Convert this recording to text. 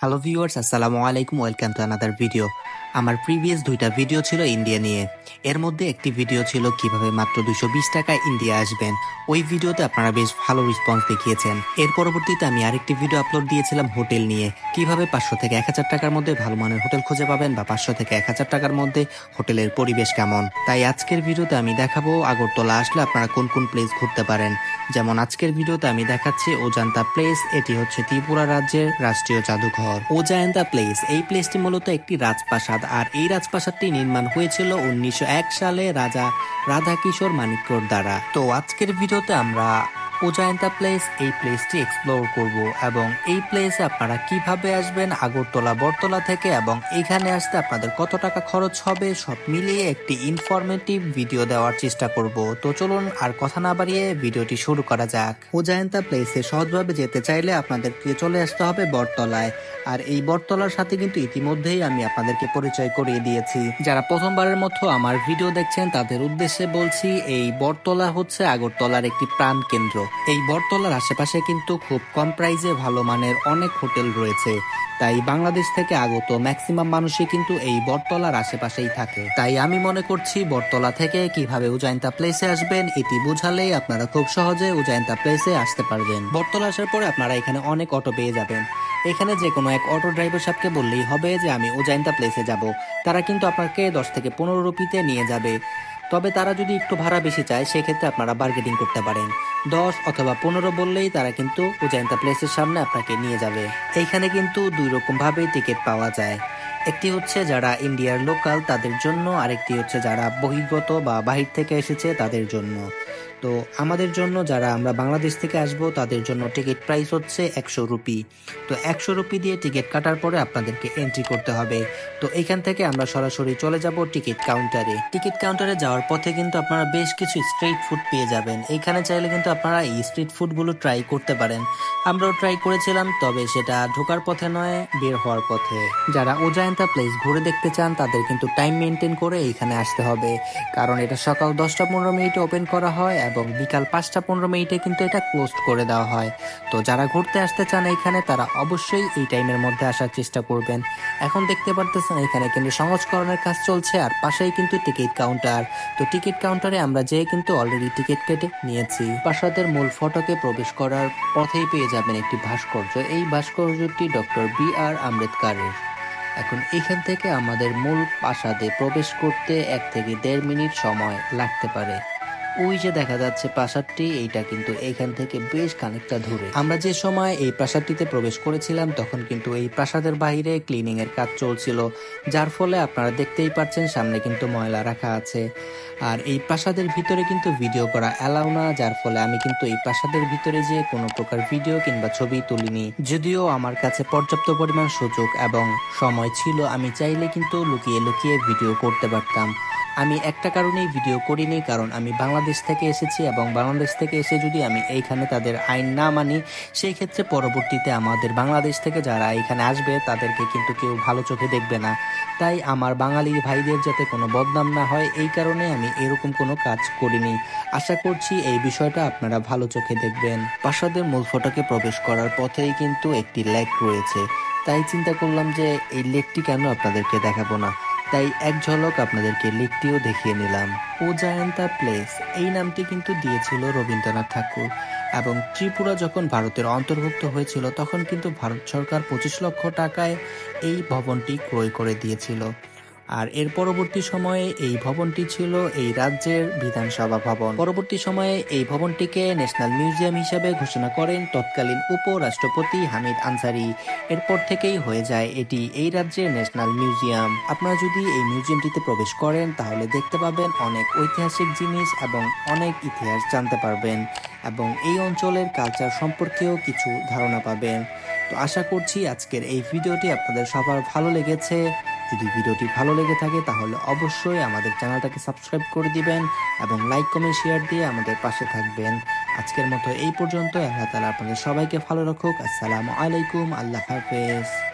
Hello viewers আসসালামু আলাইকুম welcome to another video আমার প্রিভিয়াস দুইটা ভিডিও ছিল ইন্ডিয়া নিয়ে। এর মধ্যে একটি ভিডিও ছিল কীভাবে মাত্র দুশো বিশ টাকায় ইন্ডিয়া আসবেন। ওই ভিডিওতে আপনারা বেশ ভালো রেসপন্স দেখিয়েছেন। এর পরবর্তীতে আমি আরেকটি ভিডিও আপলোড দিয়েছিলাম হোটেল নিয়ে। কীভাবে পাঁচশো থেকে এক হাজার টাকার মধ্যে ভালো মানের হোটেল খুঁজে পাবেন বা পাঁচশো থেকে এক হাজার টাকার মধ্যে হোটেলের পরিবেশ কেমন। তাই আজকের ভিডিওতে আমি দেখাবো আগরতলা আসলে আপনারা কোন কোন প্লেস ঘুরতে পারেন। যেমন আজকের ভিডিওতে আমি দেখাচ্ছি ওজান্তা প্লেস এটি হচ্ছে ত্রিপুরা রাজ্যের রাষ্ট্রীয় জাদুঘর। ওজায়ন্তা প্লেস এই প্লেসটি মূলত একটি রাজপ্রাসাদ আর এই রাজপ্রাসাদটি নির্মাণ হয়েছিল উনিশশো এক সালে রাজা রাধাকিশোর মানিক্যর দ্বারা। তো আজকের ভিডিওতে আমরা ওজায়ন্তা প্লেস, এই প্লেসটি এক্সপ্লোর করব। এবং এই প্লেসে আপনারা কীভাবে আসবেন, আগরতলা, বটতলা থেকে, এবং এখানে আসতে আপনাদের কত টাকা খরচ হবে, সব মিলিয়ে একটি ইনফরমেটিভ ভিডিও দেওয়ার চেষ্টা করব। তো চলুন আর কথা না বাড়িয়ে ভিডিওটি শুরু করা যাক। ওজায়ন্তা প্লেসে সহজভাবে যেতে চাইলে আপনাদেরকে চলে আসতে হবে বটতলায়। আর এই বটতলার সাথে কিন্তু ইতিমধ্যেই আমি আপনাদেরকে পরিচয় করিয়ে দিয়েছি। যারা প্রথমবারের মতো আমার ভিডিও দেখছেন, তাদের উদ্দেশ্যে বলছি, এই বটতলা হচ্ছে আগরতলার একটি প্রাণ কেন্দ্র এই বটতলার আশেপাশে কিন্তু খুব কম প্রাইসে ভালো মানের অনেক হোটেল রয়েছে। তাই বাংলাদেশ থেকে আগত ম্যাক্সিমাম মানুষই কিন্তু এই বটতলার আশেপাশেই থাকে। তাই আমি মনে করছি বটতলা থেকে কীভাবে উজাইন্তা প্লেসে আসবেন, এটি বুঝালেই আপনারা খুব সহজে উজাইন্তা প্লেসে আসতে পারবেন। বটতলা আসার পরে আপনারা এখানে অনেক অটো পেয়ে যাবেন। এখানে যে কোনো এক অটো ড্রাইভার সাহেবকে বললেই হবে যে, আমি উজাইন্তা প্লেসে যাব। তারা কিন্তু আপনাকে দশ থেকে পনেরো রুপিতে নিয়ে যাবে। তবে তারা যদি একটু ভাড়া বেশি চায়, সেক্ষেত্রে আপনারা বার্গেটিং করতে পারেন। দশ অথবা পনেরো বললেই তারা কিন্তু উজাইন্তা প্লেসের সামনে আপনাকে নিয়ে যাবে। এইখানে কিন্তু দুই রকম ভাবে টিকিট পাওয়া যায়। একটি হচ্ছে যারা ইন্ডিয়ার লোকাল, তাদের জন্য, আরেকটি হচ্ছে যারা বহির্গত বা বাহির থেকে এসেছে, তাদের জন্য। তো আমাদের জন্য যারা আমরা বাংলাদেশ থেকে আসব, তাদের জন্য টিকিট প্রাইস হচ্ছে একশো রুপি। তো একশো রুপি দিয়ে টিকিট কাটার পরে আপনাদেরকে এন্ট্রি করতে হবে। তো এখান থেকে আমরা সরাসরি চলে যাব টিকিট কাউন্টারে। টিকিট কাউন্টারে যাওয়ার পথে কিন্তু আপনারা বেশ কিছু স্ট্রিট ফুড পেয়ে যাবেন। এইখানে চাইলে কিন্তু আপনারা এই স্ট্রিট ফুডগুলো ট্রাই করতে পারেন। আমরাও ট্রাই করেছিলাম, তবে সেটা ঢোকার পথে নয়, বের হওয়ার পথে। যারা ওজায়ন্তা প্লেস ঘুরে দেখতে চান, তাদের কিন্তু টাইম মেনটেন করে এখানে আসতে হবে। কারণ এটা সকাল দশটা পনেরো মিনিটে ওপেন করা হয় এবং বিকাল পাঁচটা পনেরো মিনিটে কিন্তু এটা ক্লোজ করে দেওয়া হয়। তো যারা ঘুরতে আসতে চান এখানে, তারা অবশ্যই এই টাইমের মধ্যে আসার চেষ্টা করবেন। এখন দেখতে পারতেছেন, এখানে কিন্তু সংস্করণের কাজ চলছে আর পাশেই কিন্তু টিকিট কাউন্টার তো টিকিট কাউন্টারে আমরা যেয়ে কিন্তু অলরেডি টিকিট কেটে নিয়েছি। প্রাসাদের মূল ফটকে প্রবেশ করার পথেই পেয়ে যাবেন একটি ভাস্কর্য। এই ভাস্কর্যটি ডক্টর বি আর আম্বেদকারের। এখন এখান থেকে আমাদের মূল প্রাসাদে প্রবেশ করতে এক থেকে দেড় মিনিট সময় লাগতে পারে। ওই যে দেখা যাচ্ছে প্রাসাদটি, এইটা কিন্তু এখান থেকে বেশ খানিকটা দূরে। আমরা যে সময় এই প্রাসাদটিতে প্রবেশ করেছিলাম, তখন কিন্তু এই প্রাসাদের বাইরে ক্লিনিং এর কাজ চলছিল, যার ফলে আপনারা দেখতেই পাচ্ছেন সামনে কিন্তু ময়লা রাখা আছে। আর এই প্রাসাদের ভিতরে কিন্তু ভিডিও করা অ্যালাউ না, যার ফলে আমি কিন্তু এই প্রাসাদের ভিতরে যে কোনো প্রকার ভিডিও কিংবা ছবি তুলিনি। যদিও আমার কাছে পর্যাপ্ত পরিমাণ সুযোগ এবং সময় ছিল, আমি চাইলে কিন্তু লুকিয়ে লুকিয়ে ভিডিও করতে পারতাম। আমি একটা কারণেই ভিডিও করিনি, কারণ আমি বাংলাদেশ থেকে এসেছি এবং বাংলাদেশ থেকে এসে যদি আমি এইখানে তাদের আইন না মানি, সেই ক্ষেত্রে পরবর্তীতে আমাদের বাংলাদেশ থেকে যারা এখানে আসবে, তাদেরকে কিন্তু কেউ ভালো চোখে দেখবে না। তাই আমার বাঙালি ভাইদের যাতে কোনো বদনাম না হয়, এই কারণে আমি এরকম কোনো কাজ করিনি। আশা করছি এই বিষয়টা আপনারা ভালো চোখে দেখবেন। প্রাসাদের মূল ফটকে প্রবেশ করার পথেই কিন্তু একটি লেক রয়েছে। তাই চিন্তা করলাম যে এই লেকটি কেন আপনাদেরকে দেখাবো না? তাই এক ঝলক আপনাদেরকে লিখতেও দেখিয়ে নিলাম। ও প্লেস, এই নামটি কিন্তু দিয়েছিল রবীন্দ্রনাথ ঠাকুর। এবং ত্রিপুরা যখন ভারতের অন্তর্ভুক্ত হয়েছিল, তখন কিন্তু ভারত সরকার পঁচিশ লক্ষ টাকায় এই ভবনটি ক্রয় করে দিয়েছিল। আর এর পরবর্তী সময়ে এই ভবনটি ছিল এই রাজ্যের বিধানসভা ভবন। পরবর্তী সময়ে এই ভবনটিকে ন্যাশনাল মিউজিয়াম হিসেবে ঘোষণা করেন তৎকালীন উপরাষ্ট্রপতি হামিদ আনসারি। এরপর থেকেই হয়ে যায় এটি এই রাজ্যের ন্যাশনাল মিউজিয়াম। আপনারা যদি এই মিউজিয়ামটিতে প্রবেশ করেন, তাহলে দেখতে পাবেন অনেক ঐতিহাসিক জিনিস এবং অনেক ইতিহাস জানতে পারবেন এবং এই অঞ্চলের কালচার সম্পর্কেও কিছু ধারণা পাবেন। তো আশা করছি আজকের এই ভিডিওটি আপনাদের সবার ভালো লেগেছে। যদি ভিডিওটি ভালো লেগে থাকে, তাহলে অবশ্যই আমাদের চ্যানেলটাকে সাবস্ক্রাইব করে দিবেন এবং লাইক, কমেন্ট, শেয়ার দিয়ে আমাদের পাশে থাকবেন। আজকের মতো এই পর্যন্ত আল্লাহ তালা আপনাদের সবাইকে ভালো রাখুক। আসসালামু আলাইকুম। আল্লাহ হাফেজ।